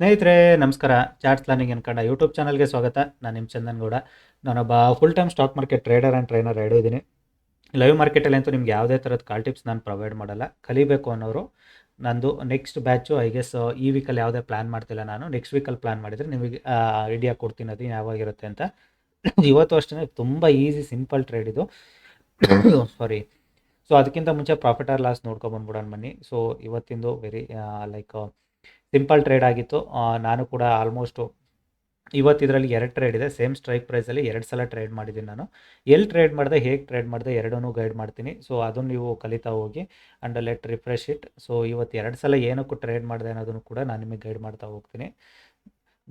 ಸ್ನೇಹಿತರೆ, ನಮಸ್ಕಾರ. Charts planning ಅನ್ಕೊಂಡ ಯೂಟ್ಯೂಬ್ ಚಾನಲ್ಗೆ ಸ್ವಾಗತ. ನಾನು ನಿಮ್ಮ ಚಂದನ್ ಗೌಡ. ನಾನೊಬ್ಬ full time stock market trader and trainer ಎರಡೂ ಇದ್ದೀನಿ. ಲೈವ್ ಮಾರ್ಕೆಟಲ್ಲಿ ಅಂತೂ ನಿಮ್ಗೆ ಯಾವುದೇ ಥರದ ಕಾಲ್ ಟಿಪ್ಸ್ ನಾನು ಪ್ರೊವೈಡ್ ಮಾಡಲ್ಲ. ಕಲಿಬೇಕು ಅನ್ನೋರು. ನಂದು ನೆಕ್ಸ್ಟ್ ಬ್ಯಾಚು ಐ ಗೆಸ್ ಈ ವೀಕಲ್ಲಿ ಯಾವುದೇ ಪ್ಲ್ಯಾನ್ ಮಾಡ್ತಿಲ್ಲ ನಾನು. ನೆಕ್ಸ್ಟ್ ವೀಕಲ್ಲಿ ಪ್ಲ್ಯಾನ್ ಮಾಡಿದರೆ ನಿಮಗೆ ಐಡಿಯಾ ಕೊಡ್ತೀನಿ ಅದು ಯಾವಾಗಿರುತ್ತೆ ಅಂತ. ಇವತ್ತು ಅಷ್ಟೇ ತುಂಬ ಈಸಿ ಸಿಂಪಲ್ ಟ್ರೇಡ್ ಇದು. ಸಾರಿ ಸೊ ಅದಕ್ಕಿಂತ ಮುಂಚೆ ಪ್ರಾಫಿಟ್ ಆರ್ ಲಾಸ್ ನೋಡ್ಕೊಬಂದ್ಬಿಡೋಣ ಬನ್ನಿ. ಸೊ ಇವತ್ತಿಂದು ವೆರಿ ಲೈಕ್ ಸಿಂಪಲ್ ಟ್ರೇಡ್ ಆಗಿತ್ತು. ನಾನು ಕೂಡ ಆಲ್ಮೋಸ್ಟು ಇವತ್ತು ಇದರಲ್ಲಿ ಎರಡು ಟ್ರೇಡ್ ಇದೆ. ಸೇಮ್ ಸ್ಟ್ರೈಕ್ ಪ್ರೈಸಲ್ಲಿ ಎರಡು ಸಲ ಟ್ರೇಡ್ ಮಾಡಿದ್ದೀನಿ ನಾನು. ಎಲ್ಲಿ ಟ್ರೇಡ್ ಮಾಡಿದೆ, ಹೇಗೆ ಟ್ರೇಡ್ ಮಾಡಿದೆ ಎರಡೂ ಗೈಡ್ ಮಾಡ್ತೀನಿ. ಸೊ ಅದನ್ನು ನೀವು ಕಲಿತಾ ಹೋಗಿ and let refresh it so ಇವತ್ತು ಎರಡು ಸಲ ಏನಕ್ಕೂ ಟ್ರೇಡ್ ಮಾಡಿದೆ ಅನ್ನೋದನ್ನು ಕೂಡ ನಾನು ನಿಮಗೆ ಗೈಡ್ ಮಾಡ್ತಾ ಹೋಗ್ತೀನಿ.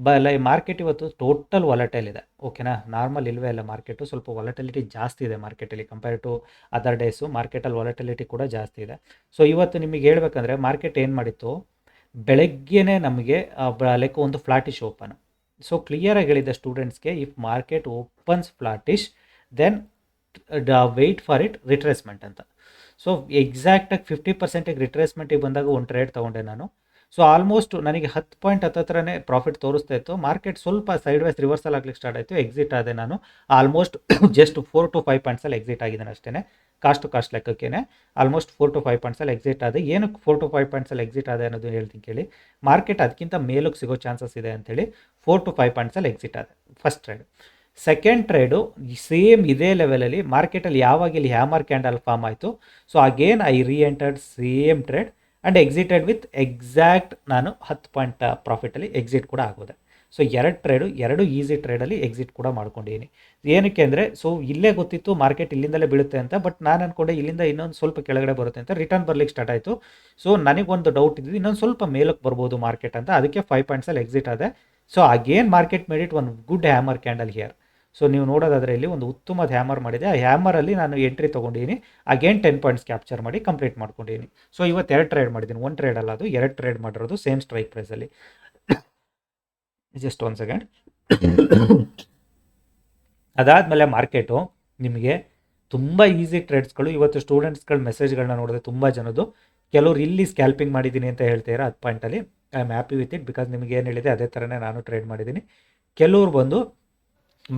ಬ ಲೈ ಮಾರ್ಕೆಟ್ ಇವತ್ತು ಟೋಟಲ್ ವಾಲಟೈಲ್ ಇದೆ. ಓಕೆನಾ ನಾರ್ಮಲ್ ಇಲ್ವೇ ಇಲ್ಲ ಮಾರ್ಕೆಟು ಸ್ವಲ್ಪ ವಾಲಟಿಲಿಟಿ ಜಾಸ್ತಿ ಇದೆ ಮಾರ್ಕೆಟಲ್ಲಿ ಕಂಪೇರ್ ಟು ಅದರ್ ಡೇಸು ಮಾರ್ಕೆಟಲ್ಲಿ ವಾಲಟಿಲಿಟಿ ಕೂಡ ಜಾಸ್ತಿ ಇದೆ. ಸೊ ಇವತ್ತು ನಿಮಗೆ ಹೇಳ್ಬೇಕಂದ್ರೆ ಮಾರ್ಕೆಟ್ ಏನು ಮಾಡಿತ್ತು? ಬೆಳಗ್ಗೆನೇ ನಮಗೆ ಲೈಕ್ ಒಂದು ಫ್ಲಾಟಿಶ್ ಓಪನ್ ಸೊ ಕ್ಲಿಯರಾಗಿ ಹೇಳಿದೆ ಸ್ಟೂಡೆಂಟ್ಸ್ಗೆ if market opens flattish then wait for it retracement ಅಂತ. ಸೊ ಎಕ್ಸಾಕ್ಟಾಗಿ ಫಿಫ್ಟಿ ಪರ್ಸೆಂಟಿಗೆ ರಿಟ್ರೇಸ್ಮೆಂಟಿಗೆ ಬಂದಾಗ ಒಂದು ಟ್ರೇಡ್ ತೊಗೊಂಡೆ ನಾನು. ಸೊ ಆಲ್ಮೋಸ್ಟ್ ನನಗೆ ಹತ್ತು ಪಾಯಿಂಟ್ ಹತ್ತತ್ರನೇ ಪ್ರಾಫಿಟ್ ತೋರಿಸ್ತಾ ಇತ್ತು. ಮಾರ್ಕೆಟ್ ಸ್ವಲ್ಪ ಸೈಡ್ ವೈಸ್ ರಿವರ್ಸಲ್ ಆಗ್ಲಿಕ್ಕೆ ಸ್ಟಾರ್ಟ್ ಆಯಿತು. ಎಕ್ಸಿಟ್ ಆದೆ ನಾನು. Almost just four to five ಪಾಯಿಂಟ್ಸಲ್ಲಿ exit ಆಗಿದ್ದಾನೆ ಅಷ್ಟೇ ಕಾಸ್ಟ್ ಟು ಕಾಸ್ಟ್ ಲೆಕ್ಕಕ್ಕೇನೆ. ಆಲ್ಮೋಸ್ಟ್ ಫೋರ್ ಟು ಫೈವ್ ಪಾಯಿಂಟ್ಸಲ್ಲಿ ಎಕ್ಸಿಟ್ ಆದೆ. ಏನಕ್ಕೆ ಫೋರ್ ಟು ಫೈವ್ ಪಾಯಿಂಟ್ಸಲ್ಲಿ ಎಕ್ಸಿಟ್ ಆದೆ ಅನ್ನೋದು ಹೇಳ್ತೀನಿ ಕೇಳಿ. ಮಾರ್ಕೆಟ್ ಅದಕ್ಕಿಂತ ಮೇಲಕ್ಕೆ ಸಿಗೋ ಚಾನ್ಸಸ್ ಇದೆ ಅಂತೇಳಿ ಫೋರ್ ಟು ಫೈವ್ ಪಾಯಿಂಟ್ಸಲ್ಲಿ ಎಕ್ಸಿಟ್ ಆದ. First trade second trade same ಇದೇ ಲೆವೆಲಲ್ಲಿ ಮಾರ್ಕೆಟಲ್ಲಿ ಯಾವಾಗ ಇಲ್ಲಿ ಹ್ಯಾಮರ್ ಕ್ಯಾಂಡಲ್ ಫಾರ್ಮ್ ಆಯಿತು. So again I reentered same trade and exited with exact ನಾನು ಹತ್ತು ಪಾಯಿಂಟ್ ಪ್ರಾಫಿಟಲ್ಲಿ ಎಕ್ಸಿಟ್ ಕೂಡ ಆಗೋದೆ. ಸೊ ಎರಡು ಟ್ರೇಡು ಎರಡು ಈಸಿ ಟ್ರೇಡಲ್ಲಿ ಎಕ್ಸಿಟ್ ಕೂಡ ಮಾಡ್ಕೊಂಡಿದ್ದೀನಿ ಏನಕ್ಕೆ ಅಂದರೆ ಸೊ ಇಲ್ಲೇ ಗೊತ್ತಿತ್ತು ಮಾರ್ಕೆಟ್ ಇಲ್ಲಿಂದಲೇ ಬೀಳುತ್ತೆ ಅಂತ ಬಟ್ ನಾನು ಅಂದ್ಕೊಂಡೆ ಇಲ್ಲಿಂದ ಇನ್ನೊಂದು ಸ್ವಲ್ಪ ಕೆಳಗಡೆ ಬರುತ್ತೆ ಅಂತ ರಿಟರ್ನ್ ಬರ್ಲಿಕ್ಕೆ ಸ್ಟಾರ್ಟ್ ಆಯಿತು. ಸೊ ನನಗೊಂದು ಡೌಟ್ ಇದ್ದು ಇನ್ನೊಂದು ಸ್ವಲ್ಪ ಮೇಲಕ್ಕೆ ಬರ್ಬೋದು ಮಾರ್ಕೆಟ್ ಅಂತ, ಅದಕ್ಕೆ ಫೈವ್ ಪಾಯಿಂಟ್ಸಲ್ಲಿ ಎಕ್ಸಿಟ್ ಆದೆ. So again market made it one good hammer candle here so ನೀವು ನೋಡೋದಾದರೆ ಇಲ್ಲಿ ಒಂದು ಉತ್ತಮ ಹ್ಯಾಮರ್ ಮಾಡಿದೆ. ಆ ಹ್ಯಾಮರಲ್ಲಿ ನಾನು ಎಂಟ್ರಿ ತೊಗೊಂಡಿದ್ದೀನಿ ಅಗೇನ್ ಟೆನ್ ಪಾಯಿಂಟ್ಸ್ ಕ್ಯಾಪ್ಚರ್ ಮಾಡಿ ಕಂಪ್ಲೀಟ್ ಮಾಡ್ಕೊಂಡಿದ್ದೀನಿ ಸೊ ಇವತ್ತು ಎರಡು ಟ್ರೇಡ್ ಮಾಡಿದ್ದೀನಿ ಒನ್ ಟ್ರೇಡ್ ಅಲ್ಲ ಅದು, ಎರಡು ಟ್ರೇಡ್ ಮಾಡಿರೋದು ಸೇಮ್ ಸ್ಟ್ರೈಕ್ ಪ್ರೈಸಲ್ಲಿ ಜಸ್ಟ್ ಒನ್ ಸೆಕೆಂಡ್ ಅದಾದಮೇಲೆ ಮಾರ್ಕೆಟು ನಿಮಗೆ ತುಂಬ ಈಸಿ ಟ್ರೇಡ್ಸ್ಗಳು ಇವತ್ತು ಸ್ಟೂಡೆಂಟ್ಸ್ಗಳ ಮೆಸೇಜ್ಗಳನ್ನ ನೋಡಿದ್ರೆ ತುಂಬ ಜನದ್ದು. ಕೆಲವ್ರು ಇಲ್ಲಿ ಸ್ಕ್ಯಾಲ್ಪಿಂಗ್ ಮಾಡಿದ್ದೀನಿ ಅಂತ ಹೇಳ್ತೀರಾ ಹತ್ತು ಪಾಯಿಂಟಲ್ಲಿ I am happy with it because ನಿಮಗೆ ಏನು ಹೇಳಿದೆ, ಅದೇ ಥರನೇ ನಾನು ಟ್ರೇಡ್ ಮಾಡಿದ್ದೀನಿ ಕೆಲವ್ರು ಬಂದು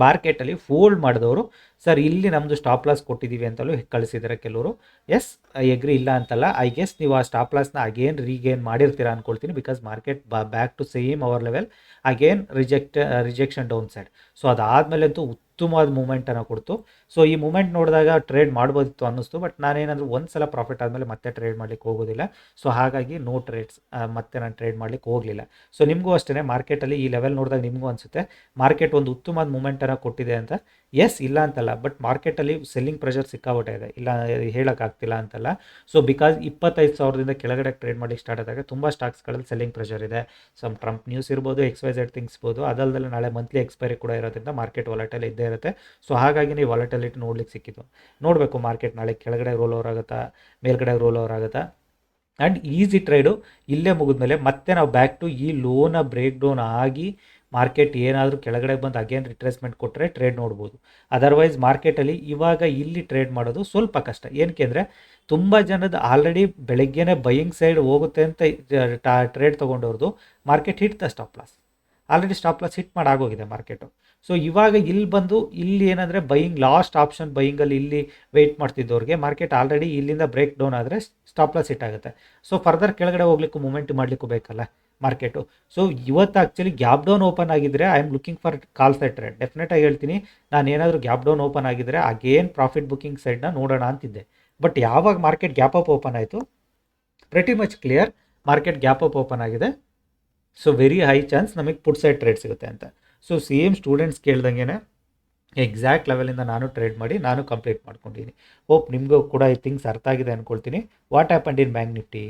ಮಾರ್ಕೆಟಲ್ಲಿ ಫೋಲ್ಡ್ ಮಾಡಿದವರು, ಸರ್, ಇಲ್ಲಿ ನಮ್ಮದು ಸ್ಟಾಪ್ ಲಾಸ್ ಕೊಟ್ಟಿದ್ದೀವಿ ಅಂತಲೂ ಕಳಿಸಿದ್ದಾರೆ ಕೆಲವರು. ಎಸ್ ಐ ಎಗ್ರಿ ಇಲ್ಲ ಅಂತಲ್ಲ. ಐ ಗೆಸ್ ನೀವು ಆ ಸ್ಟಾಪ್ ಲಾಸ್ನ ಅಗೇನ್ ರೀಗೇನ್ ಮಾಡಿರ್ತೀರಾ ಅಂದ್ಕೊಳ್ತೀನಿ because market back to same our level again reject rejection down side so ಅದಾದಮೇಲೆ ಅಂತೂ ಉತ್ತಮವಾದ ಮೂಮೆಂಟನ್ನು ಕೊಡ್ತು. ಸೊ ಈ ಮೂಮೆಂಟ್ ನೋಡಿದಾಗ ಟ್ರೇಡ್ ಮಾಡ್ಬೋದಿತ್ತು ಅನ್ನಿಸ್ತು ಬಟ್ ನಾನೇನಾದರೂ ಒಂದು ಸಲ ಪ್ರಾಫಿಟ್ ಆದಮೇಲೆ ಮತ್ತೆ ಟ್ರೇಡ್ ಮಾಡ್ಲಿಕ್ಕೆ ಹೋಗೋದಿಲ್ಲ. ಸೊ ಹಾಗಾಗಿ ನೋ ಟ್ರೇಡ್ಸ್ ಮತ್ತೆ ನಾನು ಟ್ರೇಡ್ ಮಾಡ್ಲಿಕ್ಕೆ ಹೋಗಲಿಲ್ಲ. ಸೊ ನಿಮಗೂ ಅಷ್ಟೇ ಮಾರ್ಕೆಟಲ್ಲಿ ಈ ಲೆವೆಲ್ ನೋಡಿದಾಗ ನಿಮಗೂ ಅನಿಸುತ್ತೆ ಮಾರ್ಕೆಟ್ ಒಂದು ಉತ್ತಮವಾದ ಮೂಮೆಂಟನ್ನು ಕೊಟ್ಟಿದೆ ಅಂತ. ಎಸ್ ಇಲ್ಲ ಅಂತಲ್ಲ ಬಟ್ ಮಾರ್ಕೆಟಲ್ಲಿ ಸೆಲ್ಲಿಂಗ್ ಪ್ರೆಷರ್ ಸಿಕ್ಕಾಬಿಟ್ಟೆ ಇದೆ. ಇಲ್ಲ, ಹೇಳೋಕ್ಕಾಗ್ತಿಲ್ಲ ಅಂತಲ್ಲ. ಸೊ ಬಿಕಾಸ್ ಇಪ್ಪತ್ತೈದು ಸಾವಿರದಿಂದ ಕೆಳಗಡೆ ಟ್ರೇಡ್ ಮಾಡಿ ಸ್ಟಾರ್ಟ್ ಆದಾಗ ತುಂಬ ಸ್ಟಾಕ್ಸ್ಗಳಲ್ಲಿ ಸೆಲ್ಲಿಂಗ್ ಪ್ರೆಷರ್ ಇದೆ. ಸಮ್ ಟ್ರಂಪ್ ನ್ಯೂಸ್ ಇರ್ಬೋದು ಎಕ್ಸ್ ವೈ ಝೆಡ್ ಥಿಂಗ್ಸ್ ಇರ್ಬೋದು ಅದಲ್ಲದೆ ನಾಳೆ ಮಂತ್ಲಿ ಎಕ್ಸ್ಪೈರಿ ಕೂಡ ಇರೋದ್ರಿಂದ ಮಾರ್ಕೆಟ್ ವಾಲಟೈಲ್ ಇದ್ದೇ ಇರುತ್ತೆ. ಸೊ ಹಾಗಾಗಿ ನೀವು ವಾಲಟೈಲಿಟಿ ನೋಡ್ಲಿಕ್ಕೆ ಸಿಕ್ಕಿತು ನೋಡಬೇಕು, ಮಾರ್ಕೆಟ್ ನಾಳೆ ಕೆಳಗಡೆ ರೋಲ್ ಓವರ್ ಆಗುತ್ತಾ, ಮೇಲ್ಗಡೆ ರೋಲ್ ಓವರ್ ಆಗುತ್ತಾ. ಆ್ಯಂಡ್ ಈಸಿ ಟ್ರೇಡು ಇಲ್ಲೇ ಮುಗಿದ್ಮೇಲೆ ಮತ್ತೆ ನಾವು ಬ್ಯಾಕ್ ಟು ಈ ಲೋನ ಬ್ರೇಕ್ ಡೌನ್ ಆಗಿ ಮಾರ್ಕೆಟ್ ಏನಾದರೂ ಕೆಳಗಡೆ ಬಂದು ಅಗೇನ್ ರಿಟ್ರೇಸ್ಮೆಂಟ್ ಕೊಟ್ಟರೆ ಟ್ರೇಡ್ ನೋಡ್ಬೋದು. ಅದರ್ವೈಸ್ ಮಾರ್ಕೆಟಲ್ಲಿ ಇವಾಗ ಇಲ್ಲಿ ಟ್ರೇಡ್ ಮಾಡೋದು ಸ್ವಲ್ಪ ಕಷ್ಟ. ಏನಕ್ಕೆ ಅಂದರೆ ತುಂಬ ಜನದ ಆಲ್ರೆಡಿ ಬೆಳಗ್ಗೆನೇ ಬೈಯಿಂಗ್ ಸೈಡ್ ಹೋಗುತ್ತೆ ಅಂತ trade ತೊಗೊಂಡವ್ರದ್ದು market hit stop loss already stop loss hit ಮಾಡಿ ಆಗೋಗಿದೆ ಮಾರ್ಕೆಟು ಸೊ ಇವಾಗ ಇಲ್ಲಿ ಬಂದು, ಇಲ್ಲಿ ಏನಂದರೆ ಬೈಯಿಂಗ್ ಲಾಸ್ಟ್ ಆಪ್ಷನ್ ಬೈಯಿಂಗಲ್ಲಿ ಇಲ್ಲಿ ವೆಯ್ಟ್ ಮಾಡ್ತಿದ್ದವ್ರಿಗೆ ಮಾರ್ಕೆಟ್ ಆಲ್ರೆಡಿ ಇಲ್ಲಿಂದ ಬ್ರೇಕ್ ಡೌನ್ ಆದರೆ ಸ್ಟಾಪ್ ಲಾಸ್ ಹಿಟ್ ಆಗುತ್ತೆ. ಸೊ ಫರ್ದರ್ ಕೆಳಗಡೆ ಹೋಗ್ಲಿಕ್ಕೂ ಮೂಮೆಂಟ್ ಮಾಡಲಿಕ್ಕೂ ಬೇಕಲ್ಲ ಮಾರ್ಕೆಟು ಸೊ ಇವತ್ತು ಆ್ಯಕ್ಚುಲಿ ಗ್ಯಾಪ್ ಡೌನ್ ಓಪನ್ ಆಗಿದ್ದರೆ I am looking for call side trade ಡೆಫಿನೆಟಾಗಿ ಹೇಳ್ತೀನಿ, ನಾನು ಏನಾದರೂ ಗ್ಯಾಪ್ ಡೌನ್ ಓಪನ್ ಆಗಿದ್ದರೆ ಅಗೇನ್ ಪ್ರಾಫಿಟ್ ಬುಕಿಂಗ್ ಸೈಡ್ನ ನೋಡೋಣ ಅಂತಿದ್ದೆ. ಬಟ್ ಯಾವಾಗ ಮಾರ್ಕೆಟ್ ಗ್ಯಾಪ್ ಅಪ್ ಓಪನ್ ಆಯಿತು? Pretty much clear market gap up open ಆಗಿದೆ. ಸೊ ವೆರಿ ಹೈ ಚಾನ್ಸ್ ನಮಗೆ ಪುಟ್ ಸೈಡ್ ಟ್ರೇಡ್ ಸಿಗುತ್ತೆ ಅಂತ. ಸೊ ಸೇಮ್ ಸ್ಟೂಡೆಂಟ್ಸ್ ಕೇಳ್ದಂಗೆ ಎಕ್ಸಾಕ್ಟ್ ಲೆವೆಲಿಂದ ನಾನು ಟ್ರೇಡ್ ಮಾಡಿ ನಾನು ಕಂಪ್ಲೀಟ್ ಮಾಡ್ಕೊಂಡಿದ್ದೀನಿ ಹೋಪ್ ನಿಮಗೂ ಕೂಡ ಈ ಥಿಂಗ್ಸ್ ಅರ್ಥ ಆಗಿದೆ ಅಂದ್ಕೊಳ್ತೀನಿ what happened in Bank Nifty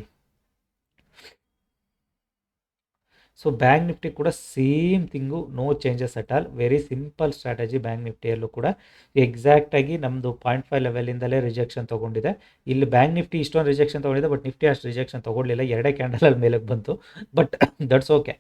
so Bank Nifty ಕೂಡ same thing no changes at all very simple strategy Bank ನಿಫ್ಟಿಯಲ್ಲೂ ಕೂಡ ಎಕ್ಸಾಕ್ಟಾಗಿ ನಮ್ಮದು ಪಾಯಿಂಟ್ ಫೈವ್ ಲೆವೆಲಿಂದಲೇ ರಿಜೆಕ್ಷನ್ ತೊಗೊಂಡಿದೆ ಇಲ್ಲಿ ಬ್ಯಾಂಕ್ ನಿಫ್ಟಿ ಇಷ್ಟೊಂದು ರಿಜೆಕ್ಷನ್ ತೊಗೊಂಡಿದೆ ಬಟ್ ನಿಫ್ಟಿ ಅಷ್ಟು ರಿಜೆಕ್ಷನ್ ತೊಗೊಳ್ಳಿಲ್ಲ ಎರಡೇ ಕ್ಯಾಂಡಲಲ್ಲಿ ಮೇಲಕ್ಕೆ ಬಂತು but that's okay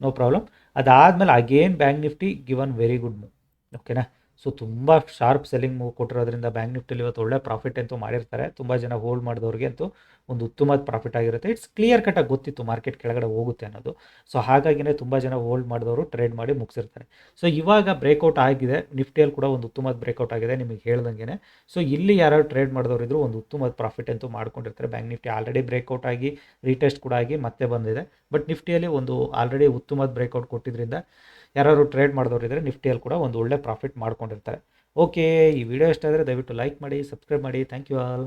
no problem ಅದಾದಮೇಲೆ again Bank Nifty given very good move ಓಕೆನಾ ಸೊ ತುಂಬ ಶಾರ್ಪ್ ಸೆಲ್ಲಿಂಗ್ ಮೂವ್ ಕೊಟ್ಟಿರೋದ್ರಿಂದ ಬ್ಯಾಂಕ್ ನಿಫ್ಟಿಲಿ ಇವತ್ತು ಒಳ್ಳೆ ಪ್ರಾಫಿಟ್ ಅಂತೂ ಮಾಡಿರ್ತಾರೆ. ತುಂಬ ಜನ ಹೋಲ್ಡ್ ಮಾಡಿದವ್ರಿಗೆ ಅಂತೂ ಒಂದು ಉತ್ತಮವಾದ ಪ್ರಾಫಿಟ್ ಆಗಿರುತ್ತೆ. ಇಟ್ಸ್ ಕ್ಲಿಯರ್ ಕಟ್ಟಾಗಿ ಗೊತ್ತಿತ್ತು ಮಾರ್ಕೆಟ್ ಕೆಳಗಡೆ ಹೋಗುತ್ತೆ ಅನ್ನೋದು. ಸೊ ಹಾಗಾಗಿನೇ ತುಂಬ ಜನ ಹೋಲ್ಡ್ ಮಾಡಿದವರು ಟ್ರೇಡ್ ಮಾಡಿ ಮುಗಿಸಿರ್ತಾರೆ. ಸೊ ಇವಾಗ ಬ್ರೇಕೌಟ್ ಆಗಿದೆ. ನಿಫ್ಟಿಯಲ್ಲಿ ಕೂಡ ಒಂದು ಉತ್ತಮವಾದ ಬ್ರೇಕೌಟ್ ಆಗಿದೆ ನಿಮಗೆ ಹೇಳ್ದಂಗೆ ಸೊ ಇಲ್ಲಿ ಯಾರು ಟ್ರೇಡ್ ಮಾಡಿದವರು ಇದ್ರು ಒಂದು ಉತ್ತಮವಾದ ಪ್ರಾಫಿಟ್ ಅಂತೂ ಮಾಡ್ಕೊಂಡಿರ್ತಾರೆ. ಬ್ಯಾಂಕ್ ನಿಫ್ಟಿ ಆಲ್ರೆಡಿ ಬ್ರೇಕೌಟ್ ಆಗಿ ರೀಟೆಸ್ಟ್ ಕೂಡ ಆಗಿ ಮತ್ತೆ ಬಂದಿದೆ. ಬಟ್ ನಿಫ್ಟಿಯಲ್ಲಿ ಒಂದು ಆಲ್ರೆಡಿ ಉತ್ತಮವಾದ ಬ್ರೇಕೌಟ್ ಕೊಟ್ಟಿದ್ರಿಂದ ಯಾರು ಟ್ರೇಡ್ ಮಾಡಿದವರು ಇದ್ದರೆ ನಿಫ್ಟಿಯಲ್ಲಿ ಕೂಡ ಒಂದು ಒಳ್ಳೆ ಪ್ರಾಫಿಟ್ ಮಾಡ್ಕೊಂಡಿರ್ತಾರೆ. ಓಕೆ ಈ ವಿಡಿಯೋ ಇಷ್ಟ ಆದರೆ ದಯವಿಟ್ಟು ಲೈಕ್ ಮಾಡಿ ಸಬ್ಸ್ಕ್ರೈಬ್ ಮಾಡಿ. Thank you all